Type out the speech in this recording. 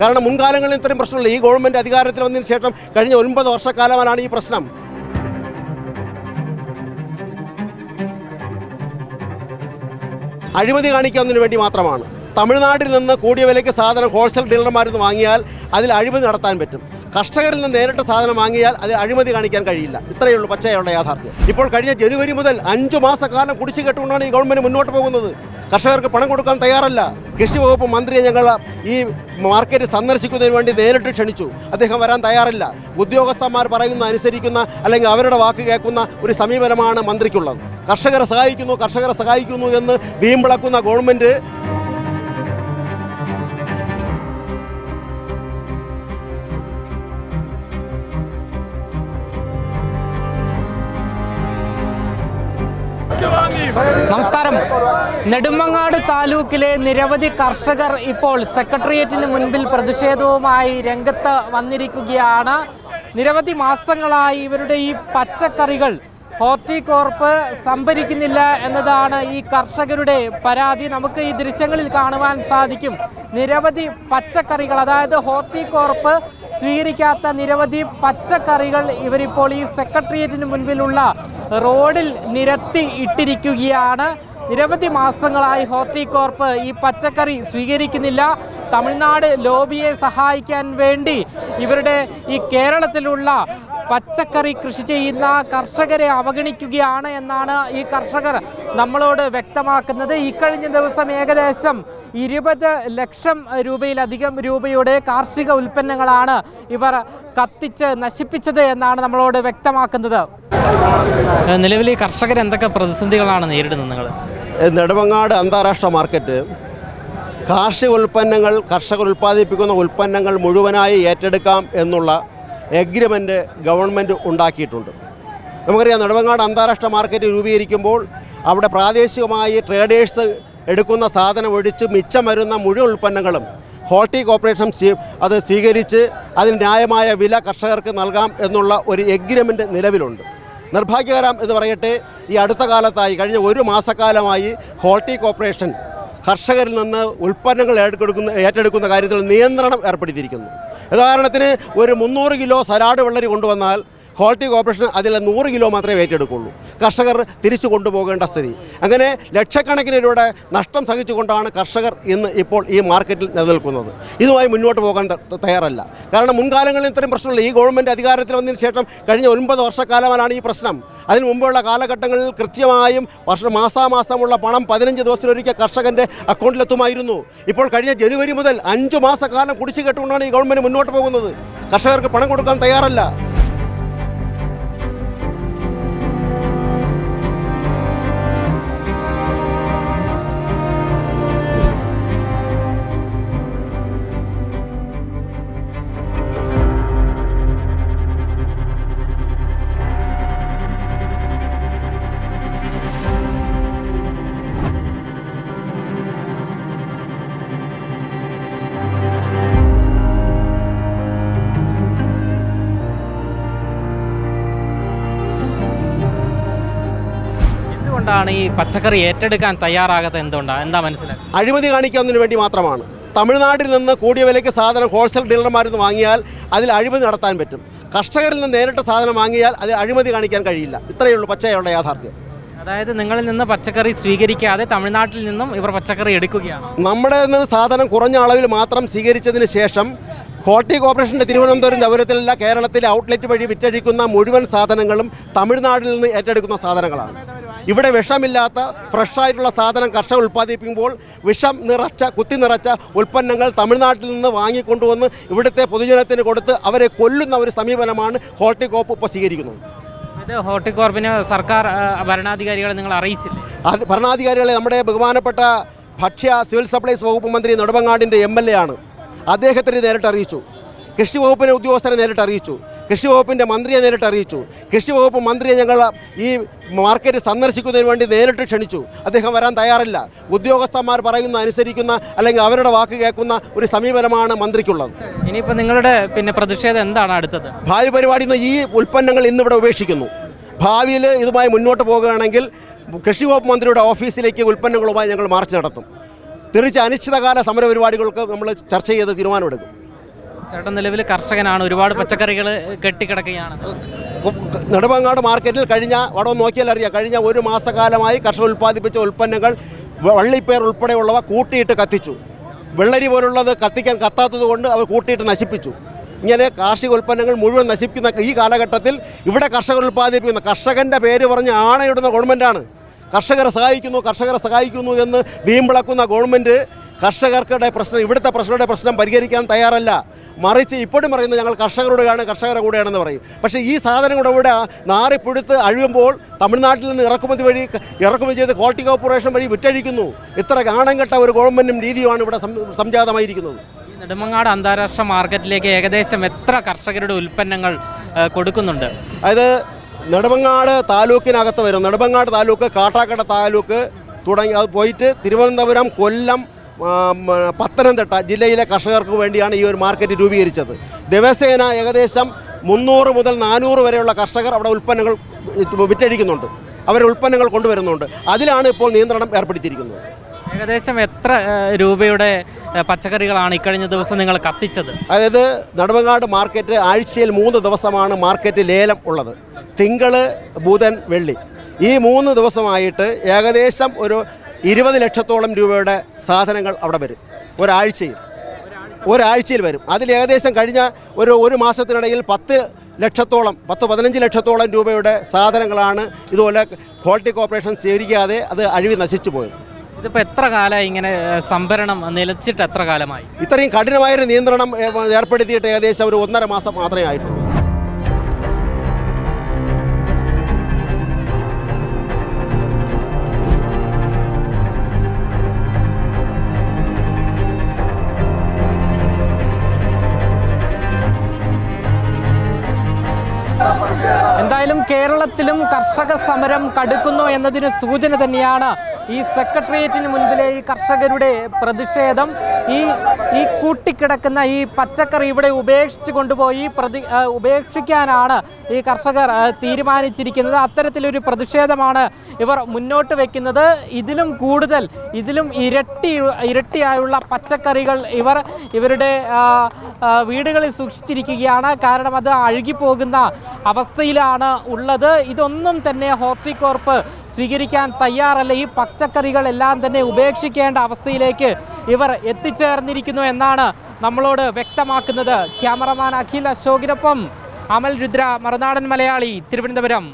കാരണം മുൻകാലങ്ങളിൽ ഇത്രയും പ്രശ്നമില്ല ഈ ഗവൺമെന്റ് അധികാരത്തിൽ വന്നതിന് ശേഷം കഴിഞ്ഞ ഒൻപത് വർഷക്കാലമാണ് ഈ പ്രശ്നം. അഴിമതി കാണിക്കുന്നതിന് വേണ്ടി മാത്രമാണ്. തമിഴ്നാട്ടിൽ നിന്ന് കൂടിയ വിലയ്ക്ക് സാധനം ഹോൾസെയിൽ ഡീലർമാരിൽ നിന്ന് വാങ്ങിയാൽ അതിൽ അഴിമതി നടത്താൻ പറ്റും. കർഷകരിൽ നിന്ന് നേരിട്ട് സാധനം വാങ്ങിയാൽ അതിൽ അഴിമതി കാണിക്കാൻ കഴിയില്ല. ഇത്രയേ ഉള്ളൂ പച്ചയുള്ള യാഥാർത്ഥ്യം. ഇപ്പോൾ കഴിഞ്ഞ ജനുവരി മുതൽ അഞ്ചു മാസക്കാലം കുടിശ്ശി കെട്ടുകൊണ്ടാണ് ഈ ഗവൺമെന്റ് മുന്നോട്ട് പോകുന്നത്. കർഷകർക്ക് പണം കൊടുക്കാൻ തയ്യാറല്ല. കൃഷി വകുപ്പ് മന്ത്രിയെ ഞങ്ങൾ ഈ മാർക്കറ്റ് സന്ദർശിക്കുന്നതിന് വേണ്ടി നേരിട്ട് ക്ഷണിച്ചു. അദ്ദേഹം വരാൻ തയ്യാറില്ല. ഉദ്യോഗസ്ഥന്മാർ പറയുന്ന അനുസരിക്കുന്ന അല്ലെങ്കിൽ അവരുടെ വാക്ക് കേൾക്കുന്ന ഒരു സമീപനമാണ് മന്ത്രിക്കുള്ളത്. കർഷകരെ സഹായിക്കുന്നു കർഷകരെ സഹായിക്കുന്നു എന്ന് വീമ്പിളക്കുന്ന ഗവൺമെന്റ് നമസ്കാരം. നെടുമങ്ങാട് താലൂക്കിലെ നിരവധി കർഷകർ ഇപ്പോൾ സെക്രട്ടേറിയറ്റിന് മുൻപിൽ പ്രതിഷേധവുമായി രംഗത്ത് വന്നിരിക്കുകയാണ്. നിരവധി മാസങ്ങളായി ഇവരുടെ ഈ പച്ചക്കറികൾ ഹോർട്ടികോർപ്പ് സംഭരിക്കുന്നില്ല എന്നതാണ് ഈ കർഷകരുടെ പരാതി. നമുക്ക് ഈ ദൃശ്യങ്ങളിൽ കാണുവാൻ സാധിക്കും. നിരവധി പച്ചക്കറികൾ അതായത് ഹോർട്ടികോർപ്പ് സ്വീകരിക്കാത്ത നിരവധി പച്ചക്കറികൾ ഇവരിപ്പോൾ ഈ സെക്രട്ടേറിയറ്റിന് മുൻപിലുള്ള റോഡിൽ നിരത്തി ഇട്ടിരിക്കുകയാണ്. നിരവധി മാസങ്ങളായി ഹോർട്ടികോർപ്പ് ഈ പച്ചക്കറി സ്വീകരിക്കുന്നില്ല. തമിഴ്നാട് ലോബിയെ സഹായിക്കാൻ വേണ്ടി ഇവരുടെ ഈ കേരളത്തിലുള്ള പച്ചക്കറി കൃഷി ചെയ്യുന്ന കർഷകരെ അവഗണിക്കുകയാണ് എന്നാണ് ഈ കർഷകർ നമ്മളോട് വ്യക്തമാക്കുന്നത്. ഇക്കഴിഞ്ഞ ദിവസം ഏകദേശം ഇരുപത് ലക്ഷം രൂപയിലധികം രൂപയുടെ കാർഷിക ഉൽപ്പന്നങ്ങളാണ് ഇവർ കത്തിച്ച് നശിപ്പിച്ചത് എന്നാണ് നമ്മളോട് വ്യക്തമാക്കുന്നത്. നിലവിൽ ഈ കർഷകർ എന്തൊക്കെ പ്രതിസന്ധികളാണ് നേരിടുന്നത് നിങ്ങൾ? നെടുമങ്ങാട് അന്താരാഷ്ട്ര മാർക്കറ്റ്. കാർഷിക ഉൽപ്പന്നങ്ങൾ കർഷകർ ഉൽപ്പാദിപ്പിക്കുന്ന ഉൽപ്പന്നങ്ങൾ മുഴുവനായി ഏറ്റെടുക്കാം എന്നുള്ള എഗ്രിമെന്റ് ഗവൺമെന്റ് ഉണ്ടാക്കിയിട്ടുണ്ട്. നമുക്കറിയാം നെടുവങ്ങാട് അന്താരാഷ്ട്ര മാർക്കറ്റ് രൂപീകരിക്കുമ്പോൾ അവിടെ പ്രാദേശികമായി ട്രേഡേഴ്സ് എടുക്കുന്ന സാധനം ഒഴിച്ച് മിച്ചം വരുന്ന മുഴുവൻ ഉൽപ്പന്നങ്ങളും ഹോർട്ടി കോർപ്പറേഷൻ അത് സ്വീകരിച്ച് അതിന് ന്യായമായ വില കർഷകർക്ക് നൽകാം എന്നുള്ള ഒരു എഗ്രിമെന്റ് നിലവിലുണ്ട്. നിർഭാഗ്യകരം എന്ന് പറയട്ടെ ഈ അടുത്ത കാലത്തായി കഴിഞ്ഞ ഒരു മാസക്കാലമായി ഹോർട്ടി കോർപ്പറേഷൻ കർഷകരിൽ നിന്ന് ഉൽപ്പന്നങ്ങൾ ഏറ്റെടുക്കുന്ന ഏറ്റെടുക്കുന്ന കാര്യത്തിൽ നിയന്ത്രണം ഏർപ്പെടുത്തിയിരിക്കുന്നു. ഉദാഹരണത്തിന് ഒരു മുന്നൂറ് കിലോ സലാഡ് വെള്ളരി കൊണ്ടുവന്നാൽ ഹോർട്ടി കോർപ്പറേഷൻ അതിൽ നൂറ് കിലോ മാത്രമേ ഏറ്റെടുക്കുള്ളൂ. കർഷകർ തിരിച്ചു കൊണ്ടുപോകേണ്ട സ്ഥിതി. അങ്ങനെ ലക്ഷക്കണക്കിന് രൂപയുടെ നഷ്ടം സഹിച്ചുകൊണ്ടാണ് കർഷകർ ഇന്ന് ഇപ്പോൾ ഈ മാർക്കറ്റിൽ നിലനിൽക്കുന്നത്. ഇതുമായി മുന്നോട്ട് പോകാൻ തയ്യാറല്ല. കാരണം മുൻകാലങ്ങളിൽ ഇത്തരം പ്രശ്നമില്ല ഈ ഗവൺമെന്റ് അധികാരത്തിൽ വന്നതിന് ശേഷം കഴിഞ്ഞ ഒൻപത് വർഷക്കാലമാണ് ഈ പ്രശ്നം. അതിന് മുമ്പുള്ള കാലഘട്ടങ്ങളിൽ കൃത്യമായും വർഷ മാസാമാസമുള്ള പണം പതിനഞ്ച് ദിവസത്തിലൊരിക്കൽ കർഷകന്റെ അക്കൗണ്ടിലെത്തുമായിരുന്നു. ഇപ്പോൾ കഴിഞ്ഞ ജനുവരി മുതൽ അഞ്ച് മാസക്കാലം കുടിച്ചു കെട്ടുകൊണ്ടാണ് ഈ ഗവൺമെന്റ് മുന്നോട്ട് പോകുന്നത്. കർഷകർക്ക് പണം കൊടുക്കാൻ തയ്യാറല്ല. എന്തുകൊണ്ടാണ് ഈ പച്ചക്കറി ഏറ്റെടുക്കാൻ തയ്യാറാകാത്തത് എന്തുകൊണ്ടാണ് എന്താ മനസ്സിലാക്കുക അഴിമതി കാണിക്കുന്നതിന് വേണ്ടി മാത്രമാണ്. തമിഴ്നാട്ടിൽ നിന്ന് കൂടിയ വിലയ്ക്ക് സാധനം ഹോൾസെയിൽ ഡീലർമാരിൽ നിന്ന് വാങ്ങിയാൽ അതിൽ അഴിമതി നടത്താൻ പറ്റും. കർഷകരിൽ നിന്ന് നേരിട്ട് സാധനം വാങ്ങിയാൽ അതിൽ അഴിമതി കാണിക്കാൻ കഴിയില്ല. ഇത്രയേ ഉള്ളൂ പച്ചയുള്ള യാഥാർത്ഥ്യം. അതായത് നിങ്ങളിൽ നിന്ന് പച്ചക്കറി സ്വീകരിക്കാതെ തമിഴ്നാട്ടിൽ നിന്നും ഇവർ പച്ചക്കറി എടുക്കുകയാണ്. നമ്മുടെ നിന്ന് സാധനം കുറഞ്ഞ അളവിൽ മാത്രം സ്വീകരിച്ചതിന് ശേഷം ഹോർട്ടി കോർപ്പറേഷന്റെ തിരുവനന്തപുരം നഗരത്തിലല്ല കേരളത്തിലെ ഔട്ട്ലെറ്റ് വഴി വിറ്റഴിക്കുന്ന മുഴുവൻ സാധനങ്ങളും തമിഴ്നാട്ടിൽ നിന്ന് ഏറ്റെടുക്കുന്ന സാധനങ്ങളാണ്. ഇവിടെ വിഷമില്ലാത്ത ഫ്രഷായിട്ടുള്ള സാധനം കർഷകർ ഉൽപ്പാദിപ്പിക്കുമ്പോൾ വിഷം നിറച്ച കുത്തി നിറച്ച ഉൽപ്പന്നങ്ങൾ തമിഴ്നാട്ടിൽ നിന്ന് വാങ്ങിക്കൊണ്ടുവന്ന് ഇവിടുത്തെ പൊതുജനത്തിന് കൊടുത്ത് അവരെ കൊല്ലുന്ന ഒരു സമീപനമാണ് ഹോർട്ടികോപ്പ് ഇപ്പോൾ സ്വീകരിക്കുന്നത്. ഇത് ഹോർട്ടികോർപ്പിന് സർക്കാർ ഭരണാധികാരികളെ നിങ്ങൾ അറിയിച്ചില്ല? ഭരണാധികാരികളെ നമ്മുടെ ബഹുമാനപ്പെട്ട ഭക്ഷ്യ സിവിൽ സപ്ലൈസ് വകുപ്പ് മന്ത്രി നെടുമങ്ങാടിന്റെ എം എൽ എ ആണ്. അദ്ദേഹത്തിന് നേരിട്ട് അറിയിച്ചു. കൃഷി വകുപ്പിനെ ഉദ്യോഗസ്ഥരെ നേരിട്ട് അറിയിച്ചു. കൃഷി വകുപ്പിന്റെ മന്ത്രിയെ നേരിട്ട് അറിയിച്ചു. കൃഷി വകുപ്പ് മന്ത്രിയെ ഞങ്ങൾ ഈ മാർക്കറ്റ് സന്ദർശിക്കുന്നതിന് വേണ്ടി നേരിട്ട് ക്ഷണിച്ചു. അദ്ദേഹം വരാൻ തയ്യാറില്ല. ഉദ്യോഗസ്ഥന്മാർ പറയുന്ന അനുസരിക്കുന്ന അല്ലെങ്കിൽ അവരുടെ വാക്ക് കേൾക്കുന്ന ഒരു സമീപനമാണ് മന്ത്രിക്കുള്ളത്. ഇനിയിപ്പോൾ നിങ്ങളുടെ പിന്നെ പ്രതിഷേധം എന്താണ് അടുത്തത്? ഭാവി പരിപാടി ഈ ഉൽപ്പന്നങ്ങൾ ഇന്നിവിടെ ഉപേക്ഷിക്കുന്നു. ഭാവിയിൽ ഇതുമായി മുന്നോട്ട് പോകുകയാണെങ്കിൽ കൃഷി വകുപ്പ് മന്ത്രിയുടെ ഓഫീസിലേക്ക് ഉൽപ്പന്നങ്ങളുമായി ഞങ്ങൾ മാർച്ച് നടത്തും. തിരിച്ച് അനിശ്ചിതകാല സമര പരിപാടികൾക്ക് നമ്മൾ ചർച്ച ചെയ്ത് തീരുമാനമെടുക്കും. ചേട്ടൻ നിലവിൽ കർഷകനാണ്. ഒരുപാട് പച്ചക്കറികൾ കെട്ടിക്കിടക്കുകയാണ്. നെടുമങ്ങാട് മാർക്കറ്റിൽ കഴിഞ്ഞ അവിടെ നോക്കിയാൽ അറിയാം. കഴിഞ്ഞ ഒരു മാസക്കാലമായി കർഷകർ ഉൽപ്പാദിപ്പിച്ച ഉൽപ്പന്നങ്ങൾ വള്ളിപ്പേർ ഉൾപ്പെടെയുള്ളവ കൂട്ടിയിട്ട് കത്തിച്ചു. വെള്ളരി പോലുള്ളത് കത്തിക്കാൻ കത്താത്തത് കൊണ്ട് അവർ കൂട്ടിയിട്ട് നശിപ്പിച്ചു. ഇങ്ങനെ കാർഷിക ഉൽപ്പന്നങ്ങൾ മുഴുവൻ നശിപ്പിക്കുന്ന ഈ കാലഘട്ടത്തിൽ ഇവിടെ കർഷകർ ഉൽപ്പാദിപ്പിക്കുന്ന കർഷകന്റെ പേര് പറഞ്ഞ് ആണയിടുന്ന ഗവൺമെന്റാണ് കർഷകരെ സഹായിക്കുന്നു കർഷകരെ സഹായിക്കുന്നു എന്ന് വീമ്പിളക്കുന്ന ഗവൺമെന്റ് കർഷകർക്കുടെ പ്രശ്നം ഇവിടുത്തെ പ്രശ്നങ്ങളുടെ പ്രശ്നം പരിഹരിക്കാൻ തയ്യാറല്ല. മറിച്ച് ഇപ്പോഴും പറയുന്നത് ഞങ്ങൾ കർഷകരോടെയാണ് കർഷകരുടെ കൂടെയാണെന്ന് പറയും. പക്ഷേ ഈ സാധനം കൂടെ ഇവിടെ നാറിപ്പിടുത്ത് അഴിയുമ്പോൾ തമിഴ്നാട്ടിൽ നിന്ന് ഇറക്കുമതി വഴി ഇറക്കുമതി ചെയ്ത് ക്വാളിറ്റി കോർപ്പറേഷൻ വഴി വിറ്റഴിക്കുന്നു. ഇത്ര ഗാണംകെട്ട ഒരു ഗവൺമെന്റും രീതിയുമാണ് ഇവിടെ സംജാതമായിരിക്കുന്നത്. നെടുമങ്ങാട് അന്താരാഷ്ട്ര മാർക്കറ്റിലേക്ക് ഏകദേശം എത്ര കർഷകരുടെ ഉൽപ്പന്നങ്ങൾ കൊടുക്കുന്നുണ്ട്? അതായത് നെടുമങ്ങാട് താലൂക്കിനകത്ത് വരും. നെടുമങ്ങാട് താലൂക്ക് കാട്ടാക്കട താലൂക്ക് തുടങ്ങി അത് പോയിട്ട് തിരുവനന്തപുരം കൊല്ലം പത്തനംതിട്ട ജില്ലയിലെ കർഷകർക്ക് വേണ്ടിയാണ് ഈ ഒരു മാർക്കറ്റ് രൂപീകരിച്ചത്. ദിവസേന ഏകദേശം മുന്നൂറ് മുതൽ നാനൂറ് വരെയുള്ള കർഷകർ അവിടെ ഉൽപ്പന്നങ്ങൾ വിറ്റഴിക്കുന്നുണ്ട്. അവരുടെ ഉൽപ്പന്നങ്ങൾ കൊണ്ടുവരുന്നുണ്ട്. അതിലാണ് ഇപ്പോൾ നിയന്ത്രണം ഏർപ്പെടുത്തിയിരിക്കുന്നത്. ഏകദേശം എത്ര രൂപയുടെ പച്ചക്കറികളാണ് ഇക്കഴിഞ്ഞ ദിവസം നിങ്ങൾ കത്തിച്ചത്? അതായത് നടുവങ്ങാട് മാർക്കറ്റ് ആഴ്ചയിൽ മൂന്ന് ദിവസമാണ് മാർക്കറ്റ് ലേലം ഉള്ളത്. തിങ്കൾ ബുധൻ വെള്ളി. ഈ മൂന്ന് ദിവസമായിട്ട് ഏകദേശം ഒരു ഇരുപത് ലക്ഷത്തോളം രൂപയുടെ സാധനങ്ങൾ അവിടെ വരും. ഒരാഴ്ചയിൽ. ഒരാഴ്ചയിൽ വരും. അതിൽ ഏകദേശം കഴിഞ്ഞ ഒരു ഒരു മാസത്തിനിടയിൽ പത്ത് ലക്ഷത്തോളം പത്ത് പതിനഞ്ച് ലക്ഷത്തോളം രൂപയുടെ സാധനങ്ങളാണ് ഇതുപോലെ ക്വാളിറ്റി കോർപ്പറേഷൻ സ്വീകരിക്കാതെ അത് അഴിവി നശിച്ചു പോയത്. ഇതിപ്പോൾ എത്ര കാലമായി ഇങ്ങനെ സംഭരണം നിലച്ചിട്ട് എത്ര കാലമായി? ഇത്രയും കഠിനമായൊരു നിയന്ത്രണം ഏർപ്പെടുത്തിയിട്ട് ഏകദേശം ഒരു ഒന്നര മാസം മാത്രമേ ആയിട്ടുള്ളൂ. കേരളത്തിലും കർഷക സമരം കടുക്കുന്നു എന്നതിന് സൂചന തന്നെയാണ് ഈ സെക്രട്ടേറിയറ്റിന് മുൻപിലെ ഈ കർഷകരുടെ പ്രതിഷേധം ഈ ഈ കൂട്ടിക്കിടക്കുന്ന ഈ പച്ചക്കറി ഇവിടെ ഉപേക്ഷിച്ച് കൊണ്ടുപോയി പ്രതി ഉപേക്ഷിക്കാനാണ് ഈ കർഷകർ തീരുമാനിച്ചിരിക്കുന്നത്. അത്തരത്തിലൊരു പ്രതിഷേധമാണ് ഇവർ മുന്നോട്ട് വെക്കുന്നത്. ഇതിലും കൂടുതൽ ഇതിലും ഇരട്ടി ഇരട്ടിയായുള്ള പച്ചക്കറികൾ ഇവർ ഇവരുടെ വീടുകളിൽ സൂക്ഷിച്ചിരിക്കുകയാണ്. കാരണം അത് അഴുകിപ്പോകുന്ന അവസ്ഥയിലാണ് ഉള്ളത്. ഇതൊന്നും തന്നെ ഹോർട്ടികോർപ്പ് സ്വീകരിക്കാൻ തയ്യാറല്ല. ഈ പച്ചക്കറികളെല്ലാം തന്നെ ഉപേക്ഷിക്കേണ്ട അവസ്ഥയിലേക്ക് ഇവർ എത്തിച്ചേർന്നിരിക്കുന്നു എന്നാണ് നമ്മളോട് വ്യക്തമാക്കുന്നത് ക്യാമറമാൻ അഖിൽ അശോകിനൊപ്പം അമൽ രുദ്ര മറുനാടൻ മലയാളി തിരുവനന്തപുരം.